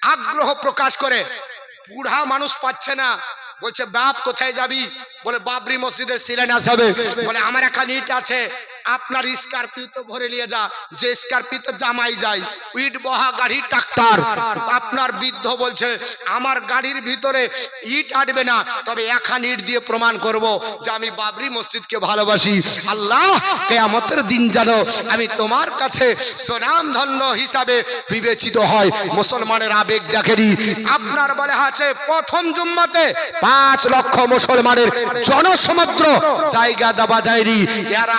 আগ্রহ প্রকাশ করে। বুড়া মানুষ পাচ্ছে না। বলছে, বাপ, কোথায় যাবি? বলে, বাবরি মসজিদের শিলান্যাস হবে। বলে, আমার একটা ইট আছে। আপনার স্করপিও তো ভরে নিয়ে যা, যে স্করপিও তো জামাই যায়। ইট বহা গাড়ি ট্রাক্টর। আপনার বৃদ্ধ বলছে, আমার গাড়ির ভিতরে ইট আটবে না, তবে এখান ইট দিয়ে প্রমাণ করব যে আমি বাবরি মসজিদকে ভালোবাসি। আল্লাহ, কেয়ামতের দিন জানো আমি তোমার কাছে সোনাম ধন্য হিসাবে বিবেচিত হয়। মুসলমানের আবেগ দেখেনি। আপনার বলে আছে, প্রথম জুম্মাতে পাঁচ লক্ষ মুসলমানের জনসমুদ্র জায়গা দেওয়া যায়নি। এরা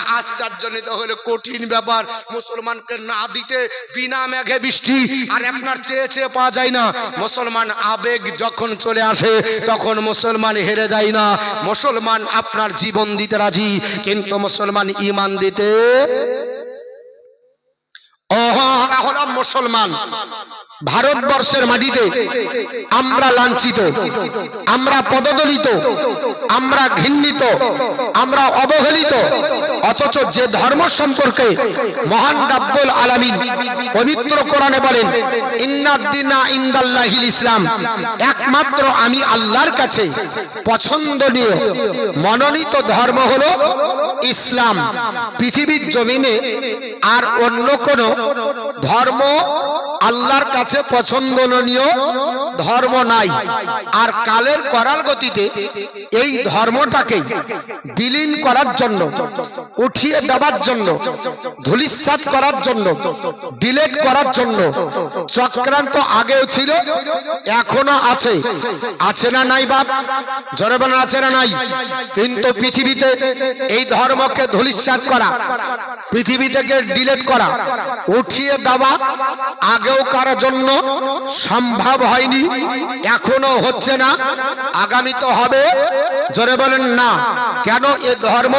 আশ্চর্যজনিত হলে কঠিন ব্যাপার। মুসলমানকে না দিতে বিনা মেঘে বৃষ্টি আর আপনার চেয়ে চেয়ে পাওয়া যায় না। মুসলমান আবেগ যখন চলে আসে, তখন মুসলমান হেরে যায় না। মুসলমান আপনার জীবন দিতে রাজি, কিন্তু মুসলমান ইমান দিতে হলাম মুসলমান। ভারতবর্ষের মাটিতে আমরা লাঞ্ছিত, আমরা পদদলিত, আমরা ঘৃণিত, আমরা অবহেলিত অথচ যে ধর্ম সম্পর্কে মহান রাব্বুল আলামিন পবিত্র কোরআনে বলেন ইন্নাদ্দিনা ইন্দাল্লাহিল ইসলাম। একমাত্র আমি আল্লাহর কাছে পছন্দনীয়, মনোনীত ধর্ম হলো ইসলাম। পৃথিবীর জমিনে আর অন্য কোন ধর্ম আল্লাহর কাছে পছন্দনীয় ধর্ম নাই। আর কালের করার গতিতে এই ধর্মটাকে বিলীন করার জন্য, উঠিয়ে দেওয়ার জন্য ধুলিস্বাদ করার জন্য, ডিলেট করার জন্য চক্রান্ত আগেও ছিল, এখনও আছে। আছে না নাই বাপ? বলেন, আছে না নাই? কিন্তু পৃথিবীতে এই ধর্মকে ধুলিস্বাদ করা পৃথিবী থেকে ডিলেট করা, উঠিয়ে দেওয়া আগেও কারোর জন্য সম্ভব হয়নি। এখনও হচ্ছে না। আগামী তো হবে। জোরে বলেন না। কেন এ ধর্ম?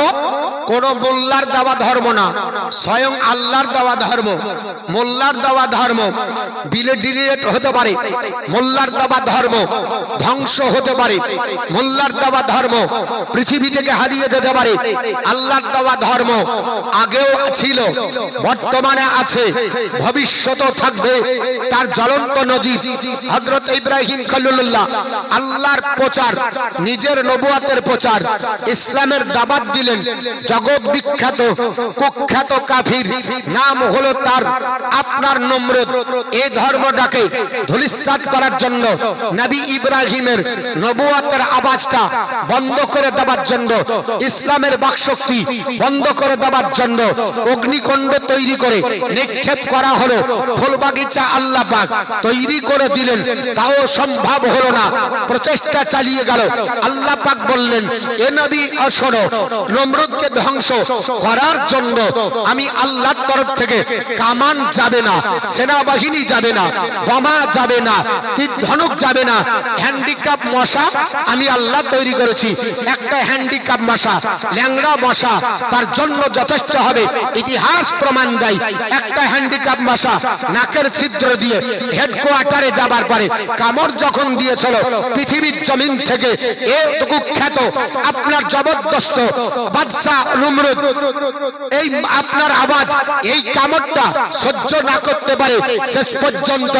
কোন মোল্লার দেওয়া ধর্ম না। স্বয়ং আল্লাহর দেওয়া ধর্ম। মোল্লার দেওয়া ধর্ম বিলে ডিলিয়েট হতে পারে। মোল্লার দেওয়া ধর্ম ধ্বংস হতে পারে। মোল্লার দেওয়া ধর্ম পৃথিবী থেকে হারিয়ে যেতে পারে। আল্লাহর দেওয়া ধর্ম আগেও ছিল, বর্তমানে আছে, ভবিষ্যতেও থাকবে। তার জ্বলন্ত নজির হজরত ইব্রাহিম খলিলুল্লাহ, আল্লাহর প্রচার, নিজের নবুয়াতের প্রচার, ইসলামের দাবাত দিলেন, জগৎ বিখ্যাত, কুখ্যাত কাফির, নাম হলো তার আপনার নম্রত এই ধর্মটাকে ধুলিস্বাদ করার জন্য নবী ইব্রাহিমের নবুয়াতের আওয়াজটা বন্ধ করে দেওয়ার জন্য, ইসলামের বাকশক্তি বন্ধ করে দেওয়ার জন্য অগ্নিকুণ্ড তৈরি করে নিক্ষেপ করা হলো। ফুলবাগিচা আল্লাহ পাক তৈরি করে দিলেন। তাও সম্ভব হলো না। প্রচেষ্টা চালিয়ে গেল। আল্লাহ পাক বললেন, এ নবী শোনো, নমরুদকে ধ্বংস করার জন্য আমি আল্লাহর তরফ থেকে কামান যাবে না, সেনাবাহিনী যাবে না, বোমা যাবে না তীর ধনুক যাবে না হ্যান্ডিক্যাপ মশা আমি আল্লাহ তৈরি করেছি। একটা হ্যান্ডিক্যাপ মশা, ল্যাংড়া মশা, তার জন্য যথেষ্ট হবে। ইতিহাস প্রমাণ দেয়, একটা হ্যান্ডিক্যাপ মশা নাকের ছিদ্র দিয়ে হেডকোয়ার্টারে যাবার পরে কামড় যখন দিয়েছিল, পৃথিবীর জমিন থেকে এটুকু খ্যাত আপনার জবরদস্ত বাদশাহ নমরুদ, এই আপনার আওয়াজ, এই কামড়টা সহ্য না করতে পারে। শেষ পর্যন্ত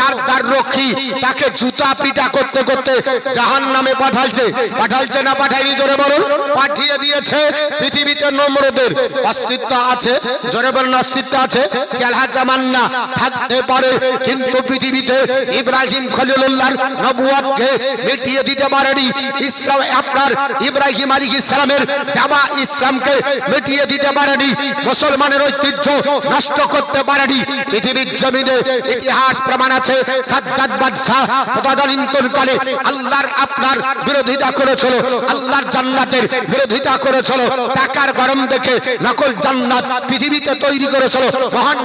তার তার রক্ষী তাকে জুতা পিটা করতে করতে জাহান নামে পাঠালছে। পাঠালছে না পাঠায়নি, জোরে বলুন? পাঠিয়ে দিয়েছে পৃথিবীতে নমরুদের। অস্তিত্ব আছে, জোরে বলুন, অস্তিত্ব আছে। চেলা জামান না থাকতে পারে, কিন্তু পৃথিবীতে ইব্রাহিম খলিলুল্লাহর নবুয়াতকে মিটিয়ে দিতে পারেনি। ইসলাম আপনার ইব্রাহিম আলী ইসলামের দাবা ইসলামকে মিটিয়ে দিতে পারেনি। মুসলমানের ঐতিহ্য নষ্ট করতে পারেনি। পৃথিবীর জমিনে ইতিহাস প্রমাণ আছে। সাজ্জাদ আল্লাহর আপনার বিরোধিতা করেছিল। আল্লাহর জান্নাতের বিরোধিতা করেছিল। টাকার গরম দেখে নকল জান্নাত পৃথিবীতে তৈরি করেছিল। মহান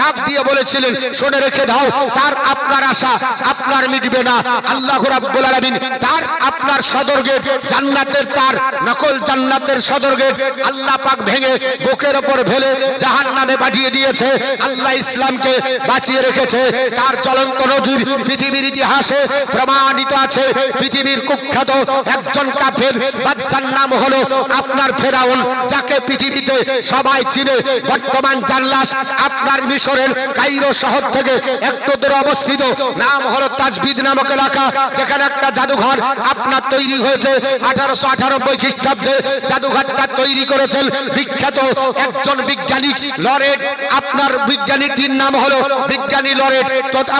ডাক দিয়ে বলেছিলেন, শুনে রেখে দাও, তার আপনার আশা আপনার মিটবে না। আল্লাহ রাব্বুল আলামিন তার আপনার সদর্গে জান্নাতের তার নকল জান্নাতের সদর সদর গেট আল্লাহ পাক ভেঙে বুকের ওপর ফেলে জাহান নামে পাঠিয়ে দিয়েছে। আল্লাহ ইসলামকে বাঁচিয়ে রেখেছে। তার চলন্ত নজির পৃথিবীর ইতিহাসে প্রমাণিত আছে। পৃথিবীর কুখ্যাত একজন কাফের, বাদশার নাম হলো আপনার ফেরাউন, যাকে পৃথিবীতে সবাই চিনে। বর্তমান জানলাস আপনার মিশরের কাইরো শহর থেকে একটু দূরে অবস্থিত। নাম হলো তাজবিদ নামক এলাকা, যেখানে একটা জাদুঘর আপনার তৈরি হয়েছে আঠারোশো আঠানব্বই খ্রিস্টাব্দে। জাদুঘরটা তৈরি করেছেন বিখ্যাত একজন বিজ্ঞানী, লরেট। আপনার বিজ্ঞানীটির নাম হলো বিজ্ঞানী লরেট।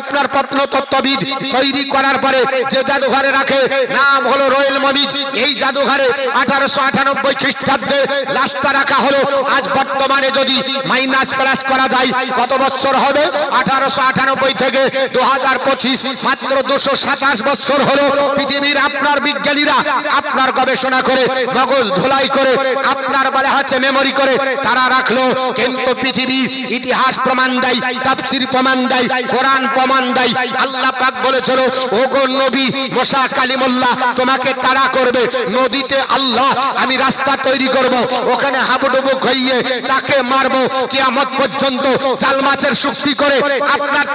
আপনার প্রত্নতত্ত্ববিদ তৈরি করার পরে যে জাদুঘরে রাখে, নাম হলো রয়েল মমিজ এই জাদুঘরে আঠারোশো আঠানব্বই খ্রিস্টাব্দে লাশটা রাখা হলো। আজ বর্তমানে যদি মাইনাস প্লাস করা যায়, কত বছর হবে? আঠারোশো আঠানব্বই থেকে দু হাজার পঁচিশ, মাত্র দুশো সাতাশ বছর হলো পৃথিবীর আপনার বিজ্ঞানীরা আপনার গবেষণা করে, মগজ ধোলাই করে, আপনার বলে হচ্ছে মেমোরি করে, তারা রাখল। কিন্তু পৃথিবী ইতিহাস প্রমাণ দেয়, তাফসির প্রমাণ দেয়, কোরআন প্রমাণ দেয়। আল্লাহ পাক বলেছিল ও গো নবী মোসা কালিমুল্লাহ, তোমাকে তারা করবে। নদীতে আল্লাহ, আমি রাস্তা তৈরি করব। ওখানে হাবুডুবু খাইয়ে তাকে মারবো। কিয়ামত পর্যন্ত জাল মাছের শক্তি করে আপনার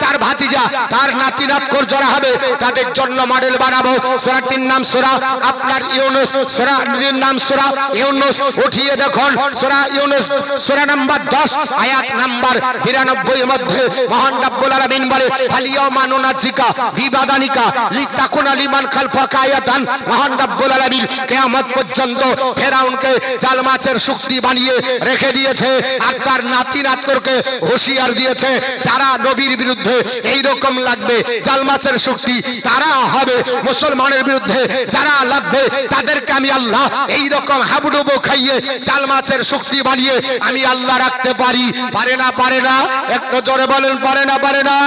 তার নাতি নাত কর জড়া হবে, তাদের জন্য মডেল বানাবো। সোরাটির নাম সোরা, আপনার ইউনুস সোরাটির নাম সোরা, ইউনুস, উঠিয়ে দেখুন, সোরা ইউনুস, সোরা নাম্বার দশ, আয়াত নাম্বার বিরানব্বই মধ্যে মহান রাব্বুল আলামিন বলে ফালিয়াও মানুনা জিকা বিবাদানিকা, লিতাকুনা লিমান খালফাকা আয়াতান মহান রাব্বুল আলামিন কিয়ামত পর্যন্ত ফেরাউনকে জাল মাছের শক্তি বানিয়ে রেখে দিয়েছে, আর তার নাতি নাতকরকে হুঁশিয়ার দিয়েছে, যারা নবীর বিরুদ্ধে এই রকম লাগবে, জাল মাছের শক্তি তারা হবে। মুসলমানের বিরুদ্ধে যারা লাগবে, তাদেরকে আমি আল্লাহ এই রকম হাবুডুবু খাইয়ে জাল মাছের শক্তি বানিয়ে আমি আল্লাহ রাখতে পারি। পারে না পারে না, একটু জোরে বলেন, পারে না পারে না।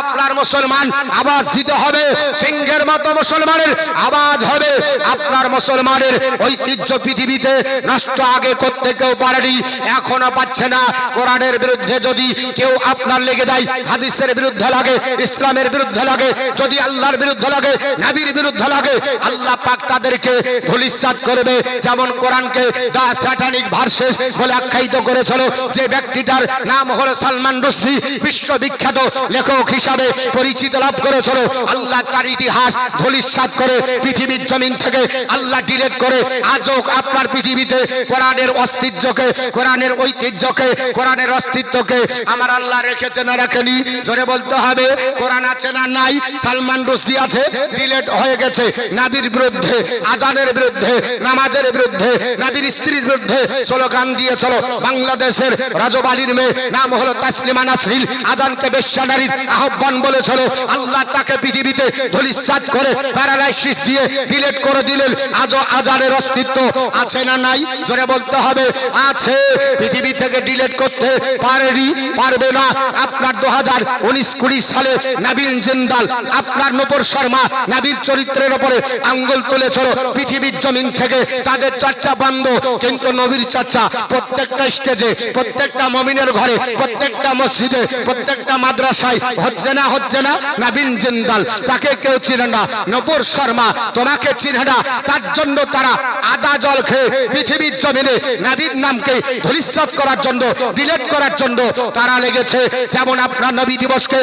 আপনার মুসলমান আওয়াজ দিতে হবে, সিংহের মতো মুসলমানের আওয়াজ হবে। আপনার মুসলমানের ঐতিহ্য পৃথিবীতে নষ্ট আগে করতে কেউ পারেনি, এখনও পাচ্ছে না। কোরআনের বিরুদ্ধে যদি কেউ আপনার লেগে দেয় হাদিসের বিরুদ্ধে লাগে ইসলামের বিরুদ্ধে লাগে, যদি আল্লাহর বিরুদ্ধে লাগে, নবীর বিরুদ্ধে লাগে, আল্লাহ পাক তাদেরকে ধুলিসাৎ করবে। যেমন কোরআনকে দা স্যাটানিক ভার্সেস বলে আখ্যায়িত করেছিল, যে ব্যক্তিটার নাম হলো সালমান রুশদি, বিশ্ববিখ্যাত লেখক হিসাবে পরিচিত লাভ করেছিল। আল্লাহ তার ইতিহাস ধুলিসাৎ করে পৃথিবীর জমিন থেকে আল্লাহ ডিলেট করে, আজও আপনার পৃথিবীতে কোরআনের অস্তিত্বকে, কোরআনের ঐতিহ্যকে, কোরআনের অস্তিত্বকে আমার আল্লাহ রেখেছে না রাখেনি? জোরে বলতে হবে। কোরআন আছে না নাই, সালমান রুশদি আছে, ডিলেট হয়ে গেছে। নাবির বিরুদ্ধে, আজানের বিরুদ্ধে, নামাজের বিরুদ্ধে, নাবির স্ত্রীর বিরুদ্ধে স্লোগান দিয়েছিল বাংলাদেশের রাজবালির মেয়ে, নাম হলো তাসলিমা নাসরিন, আজানকে বেশ্যানারীর আহ্বান বলেছিল। আল্লাহ তাকে পৃথিবীতে ধলিসাত করে প্যারালাইসিস দিয়ে ডিলেট করে দিলেন। আজও আজানের অস্তিত্ব আছে না নাই? জোরে বলতে হবে, আছে। পৃথিবী থেকে ডিলেট করতে পারেনি, পারবে না। আপনার দু হাজার উনিশ কুড়ি সালে নাবিল জিন্দাল, আপনার নূপুর শর্মা নাবির চরিত্রের উপরে আঙ্গুল তুলেছিল পৃথিবীর জমিন থেকে। তাদের চর্চা বন্ধ, কিন্তু নবীর চর্চা প্রত্যেকটা স্টেজে, প্রত্যেকটা মমিনের ঘরে, প্রত্যেকটা মসজিদে, প্রত্যেকটা মাদ্রাসায় হচ্ছে না হচ্ছে না নাবিন জিন্দাল। তাকে কেউ চিনে না। নবুর শর্মা তোমাকে চিনে না। তার জন্য তারা আদা জল খেয়ে পৃথিবীর জমিনে নাবির নামকে ধরিসাত করার জন্য, ডিলেট করার জন্য তারা লেগেছে। যেমন আপনার নবী দিবসকে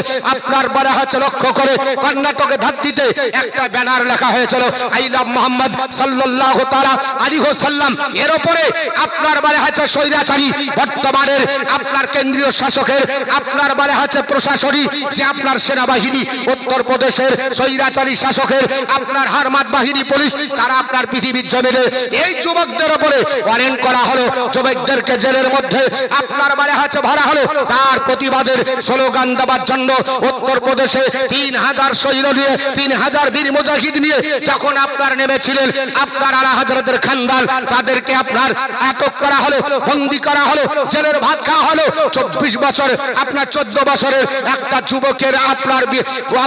বলা হচ্ছে লক্ষ্য করে কর্ণাটকে ধাত্রিতে একটা ব্যানার লেখা হয়েছিল, আই লাভ মোহাম্মদ সাল্লাহ তারা আলী সাল্লাম এর উপরে আপনার বলা হচ্ছে স্বৈরাচারী, বর্তমানের আপনার কেন্দ্রীয় শাসকের, আপনার বলা হচ্ছে প্রশাসনী, যে আপনার সেনাবাহিনী উত্তর প্রদেশের স্বৈরাচারী শাসকের, আপনার হারমাত বাহিনী, পুলিশ, তারা আপনার পৃথিবীর জমিনে। এই যুবকদের উপরে ওয়ারেন্ট করা হলো, যুবকদেরকে জেলের মধ্যে আপনার বলা হচ্ছে ভরা হলো। তার প্রতিবাদের স্লোগান দেওয়ার জন্য উত্তর প্রদেশে তিন হাজার সৈন্য নিয়ে, তিন হাজার বীর মুজাহিদ নিয়ে যখন আপনার নেমেছিলেন, আপনার আলা হাজরতের খানদান, তাদেরকে আপনার আটক করা হলো, বন্দি করা হলো, জেলের ভাত খাওয়া হলো। চব্বিশ বছর, আপনার চোদ্দ বছরের একটা যুবকের আপনার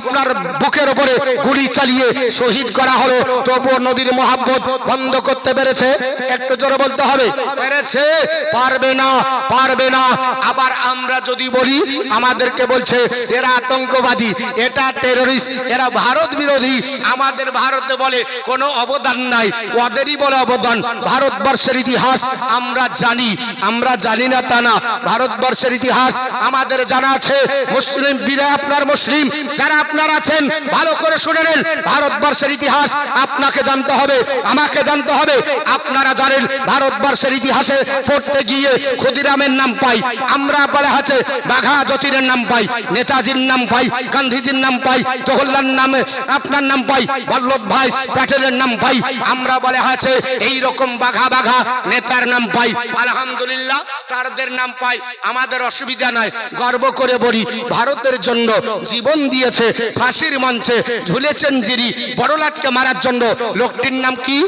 আপনার বুকের উপরে গুলি চালিয়ে শহীদ করা হলো। তবুও নবীর মহাব্বত বন্ধ করতে পেরেছে? একটু জোরে বলতে হবে। পেরেছে? পারবে না পারবে না। আবার আমরা যদি বলি, আমাদেরকে বলছে, এরা আতঙ্কবাদী, এটা টেররিস্ট এরা ভারত বিরোধী। আমাদের ভারতে বলে কোনো অবদান নাই, ওদেরই বলে অবদান, ভারতবর্ষের ইতিহাস আমরা জানি আমরা জানি না তা না, ভারতবর্ষের ইতিহাস আমাদের জানা আছে। মুসলিম, বীরা আপনার মুসলিম, যারা আপনার আছেন, ভালো করে শুনে নেন, ভারতবর্ষের ইতিহাস আপনাকে জানতে হবে, আমাকে জানতে হবে, আপনারা জানেন, ভারতবর্ষের ইতিহাসে পড়তে গিয়ে ক্ষুদিরামের নাম পাই, আমরা বলে আছে বাঘা যতীনের নাম পাই, নেতাজির নাম পাই, গান্ধীজির নাম পাই, জওহরলাল নামে, আপনার নাম পাই, বল্লভ ভাই প্যাটেলের নাম পাই, আমরা বলে আছে এই রকম বাঘা বাঘা নেতার নাম পাই। আলহামদুলিল্লাহ তাদের নাম পাই, আমাদের অসুবিধা নাই, গর্ব করে বলি, ভারতের জন্য জীবন দিয়েছে, ফাঁসির মঞ্চে ঝুলেছেন যিনি, বড়লাটকে মারার জন্য, লোকটির নাম কি?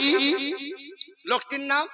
লোকটির নাম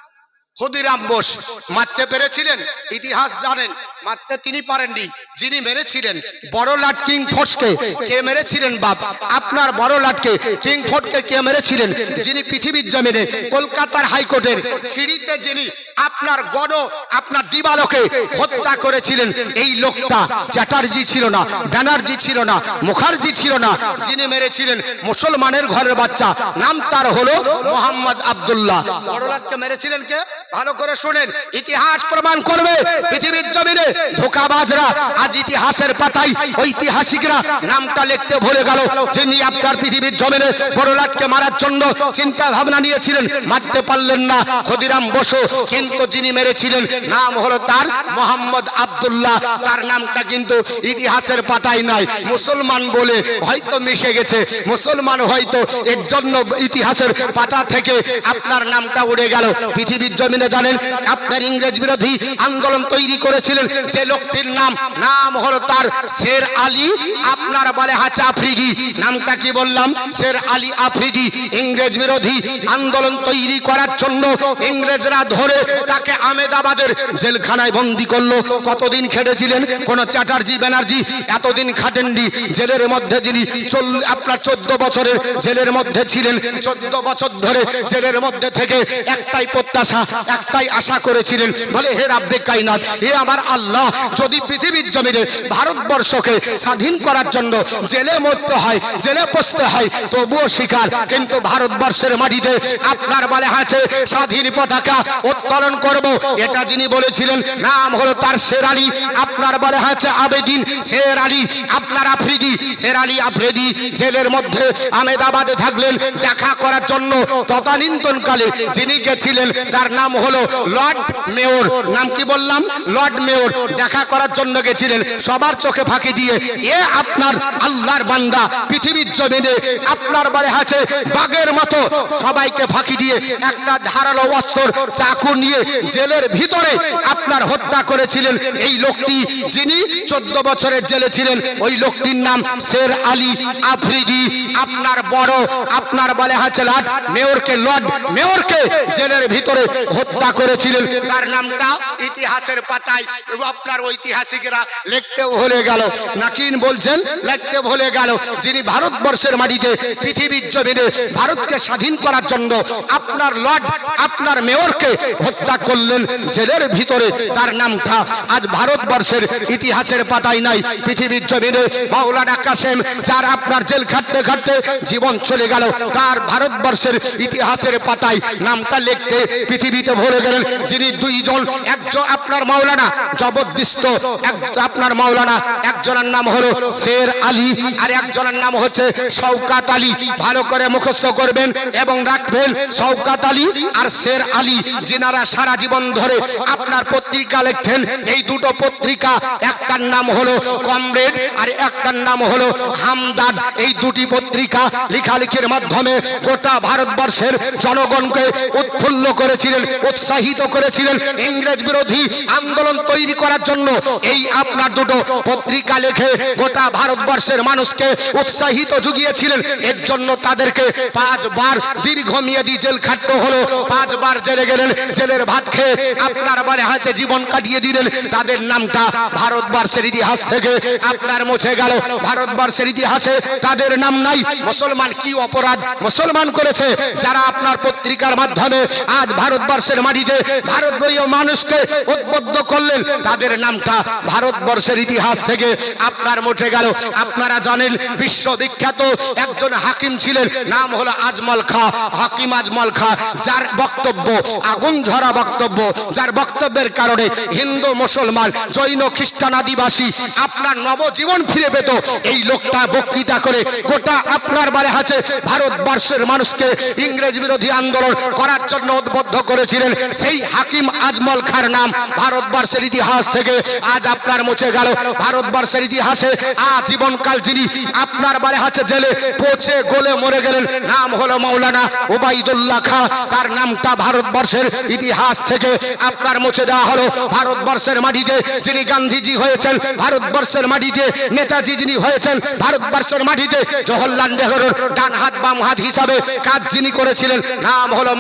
ক্ষুদিরাম বোস, মারতে পেরেছিলেন, ইতিহাস জানেন। মারতে তিনি পারেননি, যিনি মেরেছিলেন, বড় লাট কিং ফোর্সকে কে মেরেছিলেন বাপ? আপনার বড় লাটকে, কিং ফোর্টকে কে মেরেছিলেন? যিনি পৃথিবীর জমিনে কলকাতার হাইকোর্টের সিঁড়িতে যিনি আপনার গণ, আপনার দিবালকে হত্যা করেছিলেন, এই লোকটা চ্যাটার্জি ছিল না, ব্যানার্জি ছিল না, মুখার্জি ছিল না, যিনি মেরেছিলেন মুসলমানের ঘরের বাচ্চা, নাম তার হলো মোহাম্মদ আব্দুল্লাহ। বড়লাটকে মেরেছিলেন কে? ভালো করে শোনেন, ইতিহাস প্রমাণ করবে, পৃথিবীর জমিনে ধোকাবাজরা আজ ইতিহাসের পাতায় ঐতিহাসিকরা নামটা লিখতে ভুলে গেল। যিনি আপনার পৃথিবীর জমিনে বড়লাটকে মারার জন্য চিন্তা ভাবনা নিয়েছিলেন, মারতে পারলেন না ক্ষুদিরাম বসু, কিন্তু যিনি মেরেছিলেন, নাম হলো তার মোহাম্মদ আব্দুল্লাহ। তার নামটা কিন্তু ইতিহাসের পাতায় নাই। মুসলমান বলে হয়তো মিশে গেছে। মুসলমান হয়তো এর জন্য ইতিহাসের পাতা থেকে আপনার নামটা উড়ে গেল। পৃথিবীর জমিনে জানেন, আপনার ইংরেজ বিরোধী আন্দোলন তৈরি করেছিলেন। যে লোকটির নাম নাম হলো তার শের আলী, আপনার বলে হাচা আফ্রিদি। নামটা কি বললাম? শের আলী আফ্রিদি। ইংরেজ বিরোধী আন্দোলন তৈরি করার জন্য ইংরেজরা ধরে তাকে আমেদাবাদের জেলখানায় বন্দি করল। কতদিন খেটেছিলেন? কোন চ্যাটার্জি, ব্যানার্জি এতদিন খাটেননি। জেলের মধ্যে যিনি আপনার চোদ্দ বছরের জেলের মধ্যে ছিলেন, চোদ্দ বছর ধরে জেলের মধ্যে থেকে একটাই প্রত্যাশা একটাই আশা করেছিলেন, বলে, হে রাব্বে কাইনাত, হে আমার আল্লাহ, যদি পৃথিবীর জমিনে ভারতবর্ষকে স্বাধীন করার জন্য জেলে মরতে হয়, জেলে বসতে হয়, তবুও শিকার। কিন্তু ভারতবর্ষের মাটিতে আপনার বলে আছে, স্বাধীন পতাকা উত্তোলন করব। এটা যিনি বলেছিলেন, নাম হলো তার শের আলী আপনার বলে আছে, আবেদিন শের আলী আপনার আফ্রিদি। শের আলী আফ্রিদি জেলের মধ্যে আমেদাবাদে থাকলেন, দেখা করার জন্য তদানীন্তনকালে যিনি গেছিলেন, তার নাম হলো লর্ড মেয়র। নাম কি বললাম? Lord mayor. দেখা করার জন্য গেছিলেন। সবার চোখে ফাঁকি দিয়ে, এ আপনার আল্লাহর বান্দা, পৃথিবীর জমিনে আপনার বলে আছে, বাঘের মতো। সবাইকে ফাঁকি দিয়ে একটা ধারালো অস্ত্র, চাকু নিয়ে জেলের ভিতরে আপনার হত্যা করেছিলেন। এই লোকটি যিনি চোদ্দ বছরের জেলে ছিলেন, ওই লোকটির নাম শের আলী আফ্রিদি। আপনার বড়, আপনার বলে আছে লাট মেয়রকে, লর্ড মেয়রকে জেলের ভিতরে হত্যা করেছিলেন। তার নামটা ইতিহাসের পাতায়। আপনার ঐতিহাসিকরা লিখতে ভুলে গেল। নাকিন বলছেন, লিখতে ভুলে গেল। যিনি ভারতবর্ষের মাটিতে পৃথিবীর জমিনে ভারতকে স্বাধীন করার জন্য আপনার লর্ড, আপনার মেয়রকে হত্যা করলেন, জেলের ভিতরে তার নামটা আজ ভারতবর্ষের ইতিহাসের পাতায় নাই। পৃথিবীর জমিনে মাওলানা কাসেম, যার আপনার জেল খাটতে খাটতে জীবন চলে গেল, তার ভারতবর্ষের ইতিহাসের পাতায় নামটা লিখতে পৃথিবীতে ভরে গেলেন, যিনি দুইজন, একজন আপনার মাওলানা, জবরদস্ত আপনার মাওলানা, একজনের নাম হলো শের আলী, আর একজনের নাম হচ্ছে শওকাত আলী। ভালো করে মুখস্থ করবেন এবং রাখবেন শওকাত আলী আর শের আলী, যিনারা সারা জীবন ধরে আপনার পত্রিকা লেখেন এই দুটো পত্রিকা, একটার নাম হলো কমরেড আর একটার নাম হলো হামদাদ এই দুটি পত্রিকা লেখালেখির মাধ্যমে গোটা ভারতবর্ষের জনগণকে উৎফুল্ল করেছিলেন, উৎসাহিত করেছিলেন ইংরেজ বিরোধী আন্দোলন তৈরি করার জন্য। এই আপনার দুটো পত্রিকা লেখে গোটা ভারতবর্ষের মানুষকে উৎসাহিত জুগিয়েছিলেন। এর জন্য তাদেরকে পাঁচবার দীর্ঘমেয়াদী জেল খাটতে হলো। পাঁচবার জেলে গেলেন, জেলের ভাত খেয়ে আপনার বারে হাতে জীবন কাটিয়ে দিলেন। তাদের নামটা ভারতবর্ষের ইতিহাস থেকে আপনার মুছে গেল। ভারতবর্ষের ইতিহাসে তাদের নাম নাই। মুসলমান কি অপরাধ মুসলমান করেছে? যারা আপনার পত্রিকার মাধ্যমে আজ ভারতবর্ষের মাটিতে ভারতীয় মানুষকে উদ্বুদ্ধ করলেন, তাদের নামটা ভারতবর্ষের ইতিহাস থেকে আপনার মুঠে গেল। আপনারা জানেন, বিশ্ববিখ্যাত একজন হাকিম ছিলেন, নাম হলো আজমল খা, হাকিম আজমল খা। যার বক্তব্য, আগুন ঝরা বক্তব্য, যার বক্তব্যের কারণে হিন্দু, মুসলমান, জৈন, খ্রিস্টান, আদিবাসী আপনার নবজীবন ফিরে পেত। এই লোকটা বক্তৃতা করে গোটা আপনার বারে আছে ভারতবর্ষের মানুষকে ইংরেজ বিরোধী আন্দোলন করার জন্য উদ্বুদ্ধ করেছিলেন। সেই হাকিম আজমল খার নাম ভারতবর্ষের ইতিহাস থেকে আজ আপনার মুছে গেল। ভারতবর্ষের ইতিহাসে আজীবনকাল যিনি আপনার বারে আছে জেলে পচে গলে মরে গেলেন, নাম হলো মাওলানা ওবাইদুল্লাহ খা। তার নামটা ভারতবর্ষের ইতিহাস থেকে আপনার মুছে দেওয়া হলো। ভারতবর্ষের মাটিতে যিনি গান্ধীজি হয়েছেন, ভারতবর্ষের মাটিতে নেতাজি যিনি হয়েছেন, ভারতবর্ষের মাটিতে জওহরলাল নেহরুর ডান হাত, বাম হাত হিসাবে কাজ যিনি করেছিলেন, নাম হলো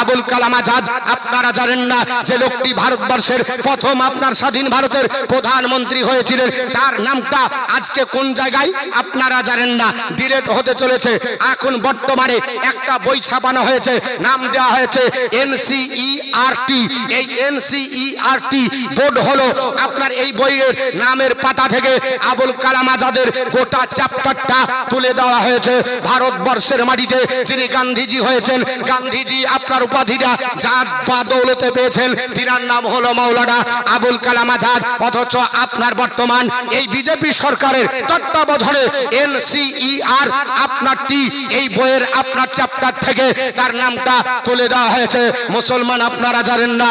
আবুল কালাম আজাদ। আপনারা জানেন না যে লোকটি ভারতবর্ষের প্রথম আপনার স্বাধীন ভারতের প্রধানমন্ত্রী হয়েছিলেন। তার নামটা আজকে কোন জায়গায়? আপনারা জানেন না। ডিলেট হতে চলেছে। এখন বর্তমানে একটা বই ছাপানো হয়েছে, নাম দেওয়া হয়েছে এনসিইআরটি। এই এনসিইআরটি বোর্ড হলো আপনার এই বইয়ের নামের পাতা থেকে আবুল কালাম আজাদের গোটা চ্যাপ্টারটা তুলে দেওয়া হয়েছে। ভারতবর্ষের মাটিতে যিনি গান্ধীজি হয়েছেন, গান্ধীজি আপনার উপাধিটা যার পেয়েছেন, তিনার নাম হলো মাওলানা আবুল কালাম আজাদ। অথচ আপনার বর্তমান এই বিজেপি সরকারের তত্ত্বাবধানে এনসিইআর আপনার টি এই বইয়ের আপনার চ্যাপ্টার থেকে তার নামটা তুলে দেওয়া হয়েছে। মুসলমান আপনারা জানেন না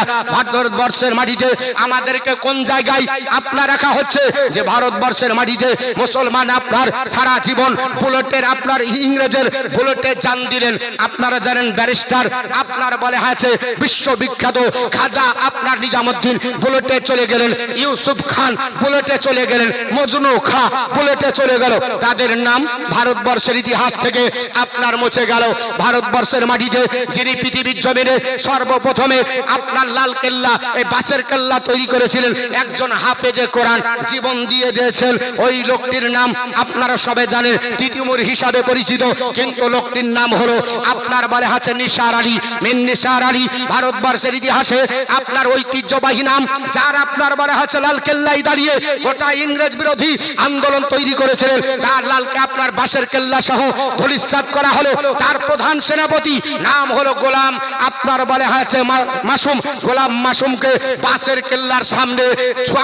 ভারতবর্ষের মাটিতে আমাদেরকে কোন জায়গায় আপনার রাখা হচ্ছে? যে ভারতবর্ষের মাটিতে মুসলমান আপনার সারা জীবন বুলেটের আপনার ইংরেজের বুলেটে জান দিলেন। আপনারা জানেন ব্যারিস্টার আপনার বলে আছে, বিশ্ববিখ্যাত খাজা আপনার নিজামুদ্দিন বুলেটে চলে গেলেন। ইউসুফ খান বুলেটে চলে গেলেন। মজনু খা বুলেটে চলে গেল। তাদের নাম ভারতবর্ষের ইতিহাস থেকে আপনার মুছে গেল। ভারতবর্ষের মাটিতে যিনি পৃথিবীর জমিনে সর্বপ্রথমে আপনার লাল কেল্লা এই বাসের কেল্লা তৈরি করেছিলেন একজন হাফেজে কোরআন, জীবন দিয়ে দিয়েছেন। ওই লোকটির নাম আপনারা সবাই জানেন, তিতিমুর হিসাবে পরিচিত। কিন্তু লোকটির নাম হলো আপনার বলে আছে নিসার আলী। মেন নিসার আলী, ভারতবর্ষের ইতিহাসে আপনার ঐতিহ্যবাহী নাম, যার আপনার বলে আছে লাল কেল্লাই দাঁড়িয়ে গোটা ইংরেজ বিরোধী আন্দোলন তৈরি করেছিলেন। তার লালকে আপনার বাসের কেল্লা সহ ধলিসাত করা হলো। তার প্রধান সেনাপতি নাম হলো গোলাম, আপনার বলে আছে মাসুম। গোলাম মাসুমকে বাসের কেল্লার সামনে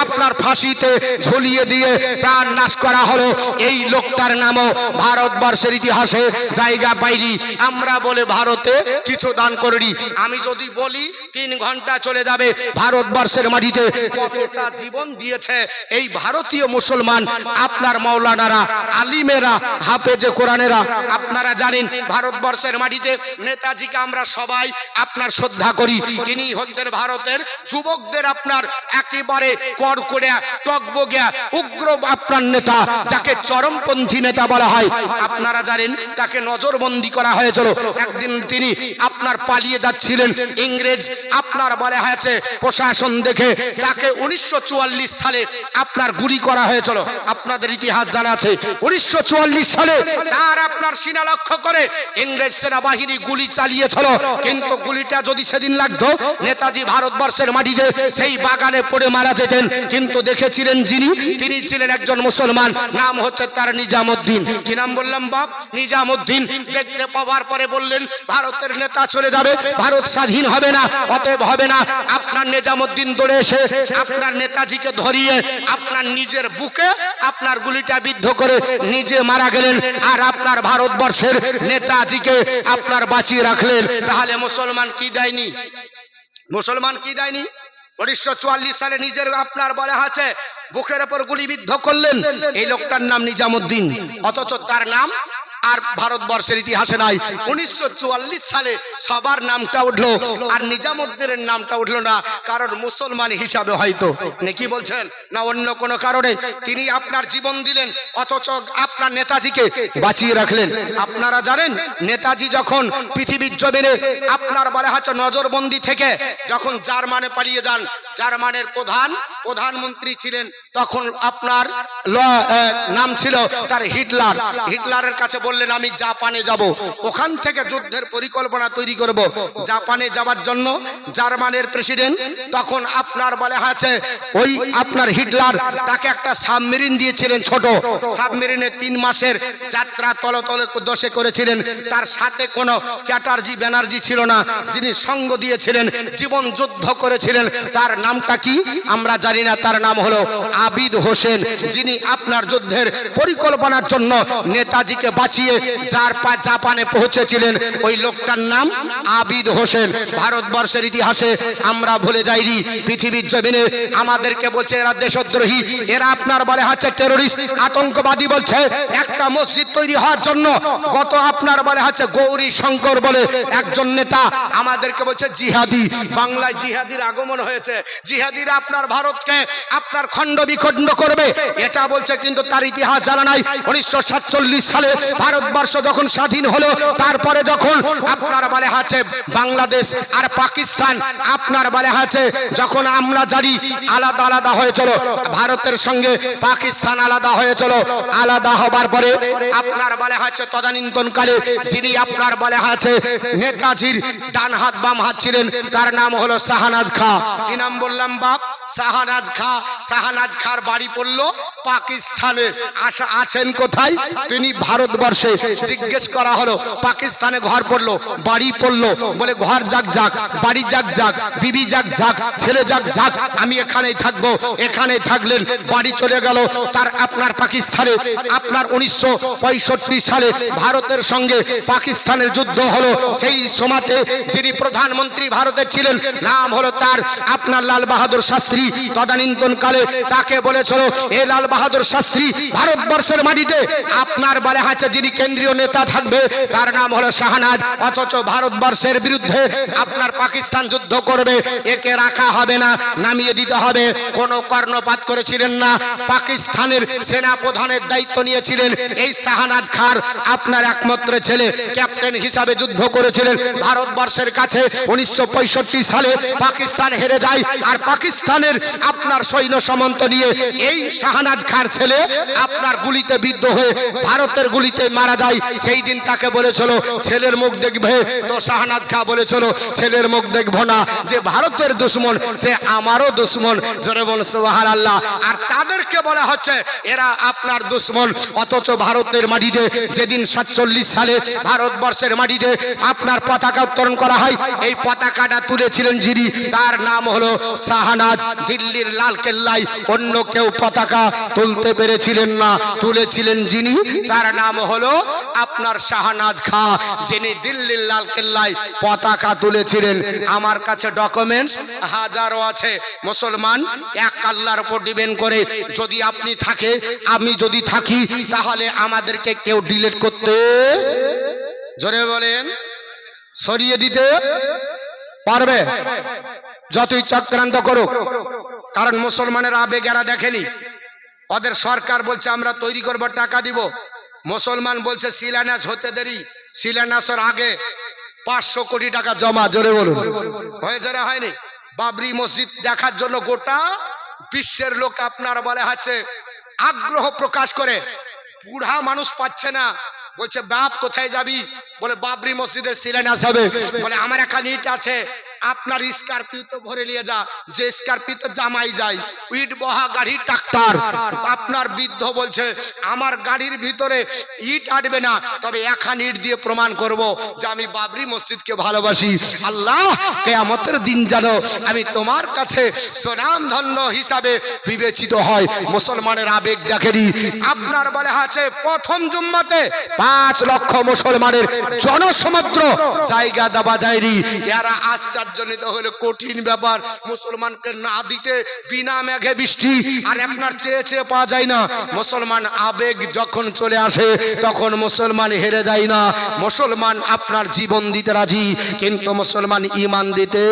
আপনার ফাঁসিতে ঝুলিয়ে দিয়ে প্রাণ নাশ করা হলো। এই লোকটার নামও ভারতবর্ষের ইতিহাসে জায়গা পাইনি। আমরা বলে ভারতে কিছু দান করি আমি যদি বলি, তিন ঘণ্টা চলে যাবে ভারতবর্ষের মাটিতে। কতটা জীবন দিয়েছে এই ভারতীয় মুসলমান, আপনার মৌলানারা আলিমেরা, হাফেজে কোরআনেরা। আপনারা জানেন, ভারতবর্ষের মাটিতে নেতাজিকে আমরা সবাই আপনার শ্রদ্ধা করি। তিনি হচ্ছেন ভারতের যুবকদের আপনার একেবারে কড়কড়ে টকবগিয়া, উগ্র আপনার নেতা, যাকে চরমপন্থী নেতা বলা হয়। আপনারা জানেন, তাকে নজরবন্দি করা হয়েছিল। একদিন তিনি আপনার পালিয়ে যাচ্ছিলেন। ইংরেজ আপনার বলা হয়েছে, প্রশাসন দেখে তাকে উনিশশো চুয়াল্লিশ সালে আপনার গুলি করা হয়েছিল। আপনাদের ইতিহাস জানা আছে। উনিশশো চুয়াল্লিশ সালে তার আপনার সিনা লক্ষ্য করে ইংরেজ সেনাবাহিনী গুলি চালিয়েছিল। কিন্তু গুলিটা যদি সেদিন লাগতো, নেতাজি ভারতবর্ষের মাটিতে সেই বাগানে পড়ে মারা যেতেন। কিন্তু দেখেছিলেন যিনি, তিনি ছিলেন একজন মুসলমান। নাম হচ্ছে তার নিজামুদ্দিন। কি নাম বললাম বাপ? নিজামুদ্দিন। দেখতে পাওয়ার পরে বললেন, ভারতের নেতা চলে যাবে। ভারত স্বাধীন হবে না, অতএব হবে না। আপনার নিজামুদ্দিন দৌড়ে এসে আপনার নেতাজিকে ধরিয়ে আপনার নিজের বুকে আপনার গুলিটা বিদ্ধ করে নিজে মারা গেলেন। আর আপনার ভারতবর্ষের নেতাজিকে আপনার বাঁচিয়ে রাখলেন। তাহলে মুসলমান কি দেয়নি? মুসলমান কি দেয়নি? উনিশশো চুয়াল্লিশ সালে নিজের আপনার বলা আছে, বুকের ওপর গুলিবিদ্ধ করলেন। এই লোকটার নাম নিজামুদ্দিন, অথচ তার নাম আর ভারতবর্ষের ইতিহাসে নাই। উনিশশো চুয়াল্লিশ সালে সবার নামটা উঠল আর নিজামুদ্দিনের নামটা উঠল না, কারণ মুসলমান হিসাবে হয়তো। নাকি বলছেন? না অন্য কোনো কারণে? তিনি আপনার জীবন দিলেন, অথচ আপনার নেতাজিকে বাঁচিয়ে রাখলেন। আপনারা জানেন, নেতাজি যখন পৃথিবীর জমিনে আপনার বলে হচ্ছে নজরবন্দি থেকে যখন জার্মানে পালিয়ে যান, জার্মানের প্রধান, প্রধানমন্ত্রী ছিলেন, তখন আপনার নাম ছিল তার হিটলার। হিটলারের কাছে বললেন, আমি জাপানে যাব। ওখান থেকে যুদ্ধের পরিকল্পনা তৈরি করব। জাপানে যাওয়ার জন্য জার্মানের প্রেসিডেন্ট তখন আপনার বলে আছে, ওই আপনার হিটলার, তাকে একটা সাবমেরিন দিয়েছিলেন ছোট। সাবমেরিনে তিন মাসের যাত্রা তলতলে দশে করেছিলেন। তার সাথে কোনো চ্যাটার্জি, ব্যানার্জি ছিল না। যিনি সঙ্গ দিয়েছিলেন, জীবন যুদ্ধ করেছিলেন, তার নামটা কি? আমরা জানি না, তার নাম হলো আবিদ হোসেন, যিনি আপনার যুদ্ধের পরিকল্পনার জন্য নেতাজিকে বাঁচিয়ে যার পা জাপানে পৌঁছেছিলেন। ওই লোকটার নাম আবিদ হোসেন। ভারতবর্ষের ইতিহাসে আমরা ভুলে যাইনি। পৃথিবীর জমিনে আমাদেরকে বলছে, এরা দেশদ্রোহী। এরা আপনার বলে হচ্ছে টেরোরিস্ট। আতঙ্কবাদী বলছে, একটা মসজিদ তৈরি হওয়ার জন্য গত আপনার বলে হচ্ছে গৌরী শঙ্কর বলে একজন নেতা আমাদেরকে বলছে জিহাদি। বাংলায় জিহাদির আগমন হয়েছে। জিহাদিরা আপনার ভারতকে আপনার খণ্ড বিখণ্ড করবে। এটা বলছে কিন্তু তার ইতিহাস জানা নাই। উনিশশো সাতচল্লিশ সালে ভারতবর্ষ যখন স্বাধীন হলো, তারপরে যখন আপনার বলে আছে বাংলাদেশ আর পাকিস্তান, আপনার বলে আছে যখন আমরা জানি আলাদা আলাদা হয়েছিল ভারতের সঙ্গে পাকিস্তান আলাদা হয়েছিল আলাদা হবার পরে আপনার বলে আছে তদানীন্তন কালে যিনি আপনার বলে আছে নেতাজির ডান হাত বাম হাত ছিলেন, তার নাম হলো শাহানাজ খা। কি নাম বললাম বাপ? শাহনাজ খা। শাহনাজ খার বাড়ি পড়ল পাকিস্তানে। আসা আছেন কোথায়? তিনি ভারতবর্ষে জিজ্ঞেস করা হলো, পাকিস্তানে ঘর পড়ল, বাড়ি পড়ল, বলে ঘর যাক যাক, বাড়ি যাক যাক, বিবি যাক যাক, ছেলে যাক যাক, আমি এখানেই থাকব, এখানেই থাকলেন, বাড়ি চলে গেল, তার আপনার পাকিস্তানে, আপনার উনিশশো সালে ভারতের সঙ্গে পাকিস্তানের যুদ্ধ হলো, সেই সময়তে যিনি প্রধানমন্ত্রী ভারতের ছিলেন, নাম হলো তার আপনার লাল বাহাদুর শাস্ত্রী তদানীন্তন কালে তাকে বলেছিল, এ লাল বাহাদুর শাস্ত্রী, ভারতবর্ষের মাটিতে আপনার বলে আছে যিনি কেন্দ্রীয় নেতা থাকবে। তার নাম হলো শাহনাজ, অথচ ভারতবর্ষের বিরুদ্ধে আপনার পাকিস্তান যুদ্ধ করবে। একে রাখা হবে না, নামিয়ে দিতে হবে। কোনো কর্ণপাত করেছিলেন না। পাকিস্তানের সেনা প্রধানের দায়িত্ব নিয়েছিলেন এই শাহনাজ খার, আপনার একমাত্র ছেলে। ক্যাপ্টেন হিসাবে যুদ্ধ করেছিলেন। ভারতবর্ষের কাছে উনিশশো পঁয়ষট্টি সালে পাকিস্তান হেরে যায়। আর পাকিস্তানের আপনার সৈন্য সামন্ত নিয়ে এই শাহনাজ খার ছেলে আপনার গুলিতে বিদ্ধ হয়ে ভারতের গুলিতে মারা যায়, সেই দিন তাকে বলেছিল, ছেলের মুখ দেখবে, তো শাহনাজ খা বলেছিল, ছেলের মুখ দেখব না, যে ভারতের দুশ্মন, সে আমারও দুশ্মন। জোরে বল সুবহান আল্লাহ আর তাদেরকে বলা হচ্ছে, এরা আপনার দুশ্মন, অথচ ভারতের মাটিতে যেদিন সাতচল্লিশ সালে ভারতবর্ষের মাটিতে আপনার পতাকা উত্তোলন করা হয়, এই পতাকাটা তুলেছিলেন যিনি, তার নাম হলো শাহনাজ। দিল্লির লাল কেল্লায় অন্য কেউ পতাকা তুলতে পেরেছিলেন না, তুলেছিলেন যিনি, তার নাম হলো আপনার শাহনাজ খা, যিনি দিল্লির লাল কেল্লায় পতাকা তুলেছিলেন। আমার কাছে ডকুমেন্টস হাজারো আছে। মুসলমান, এক কাল্লার উপর ডিপেন্ড করে যদি আপনি থাকে, আমি যদি থাকি, তাহলে আমাদেরকে কেউ ডিলিট করতে জোরে বলেন, সরিয়ে দিতে পারবে? যতই চক্রান্ত করুক, কারণ মুসলমানের আবেগ এরা দেখেনি। ওদের সরকার বলছে, আমরা তৈরি করব, টাকা দিব। মুসলমান বলছে, শিলান্যাস হতে দেরি। শিলান্যাসের আগে পাঁচশো কোটি টাকা জমা, জোরে বলুন। হয়েছে না হয়নি। বাবরি মসজিদ দেখার জন্য গোটা বিশ্বের লোক আপনার বলে আছে, আগ্রহ প্রকাশ করে, বুড়া মানুষ পাচ্ছে না। বলছে, বাপ, কোথায় যাবি? বলে, বাবরি মসজিদের শিলান্যাস হবে। বলে, আমার একটা ইট আছে, আপনার স্করপিও তো ভরে নিয়ে যা, যে স্করপিও তো জামাই যায়। ইট বহা গাড়ি ট্রাক্টর। আপনার বৃদ্ধ বলছে, আমার গাড়ির ভিতরে ইট আটবে না, তবে এখান ইট দিয়ে প্রমাণ করব যে আমি বাবরি মসজিদকে ভালোবাসি। আল্লাহ, কেয়ামতের দিন জানো আমি তোমার কাছে সোনাম ধন্য হিসাবে বিবেচিত হয়। মুসলমানের আবেগ দেখেনি। আপনার বলে আছে, প্রথম জুম্মাতে পাঁচ লক্ষ মুসলমানের জনসমুদ্র জায়গা দেওয়া যায়নি। এরা আশ্চর্যজনিত হলো, কঠিন ব্যাপার। মুসলমানকে না দিতে বিনা মেঘে বৃষ্টি আর আপনার চেয়ে চেয়ে পাওয়া যায় না। মুসলমান আবেগ যখন চলে আসে, তখন মুসলমান হেরে যায় না। মুসলমান আপনার জীবন দিতে রাজি, কিন্তু মুসলমান ইমান দিতে